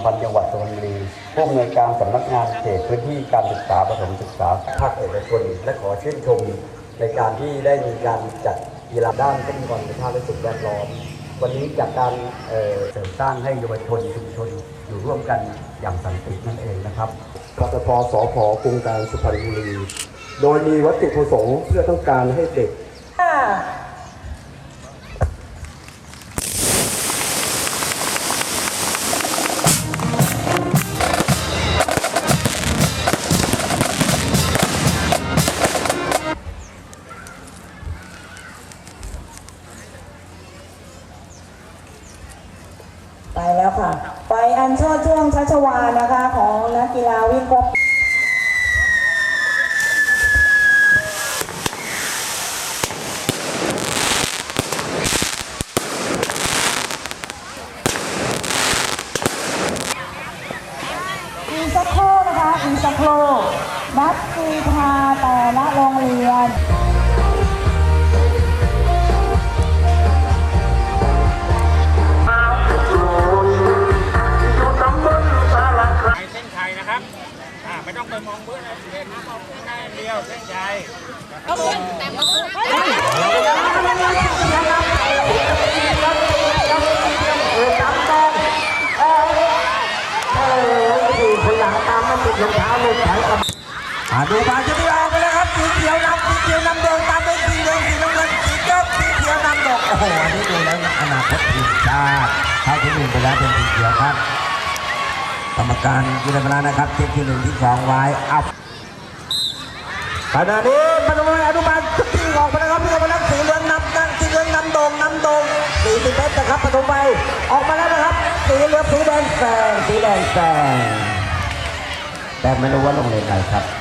มพันธ์จังหวัดสุพรรณบุรีผู้อำนวยการสำนักงานเขตพื้นที่การศึกษาประถมศึกษาภาคเอกชนและขอชื่นชมในการที่ได้มีการจัดกีฬาด้านทรัพยากรธรรมชาติและสิ่งแวดล้อม วันนี้จากการเอ่อเสริมสร้างให้เยาวชนชุมชนอยู่ร่วมกันอย่างสันตินั่นเองนะครับกตพสพกรุงการสุพรรณบุรี โดยมีวัตถุประสงค์เพื่อต้องการให้เด็ก ไปแล้วค่ะ ไปอันเชิดช่วงชัชวานะคะของนักกีฬาวิ่งควบอีสักคนะคะอีสักคนักกีฬา อ่ายๆเดียวเส้นชัยอ่าดูบาจะไม่ออกไปแล้วครับสีเขียวนำสีเขียวนำแดงตามด้วยสีแดงสีน้ำเงินสีเขียวสีเขียวนำดอกโอ้โหอันนี้ดูแล้วอนาคตทีมชาติเข้าที่หนึ่งไปแล้วเป็นสีเขียวครับ รรมการยืนยันาแล้วนะครับเช็คที่หนึ่งที่สองไว้อัพขณะนี้ปฐมอนุบาลทุกทีออกไปแล้วครับพี่กำลังสีเหลืองนำนั่งสีเหลืองนำโด่งนำโด่งสีสิบเมตรนะครับปฐมไปออกมาแล้วนะครับ สีเหลืองสีแดงแซงสีแดงแซงแต่ไม่รู้ว่าลงเลยนไหนครับ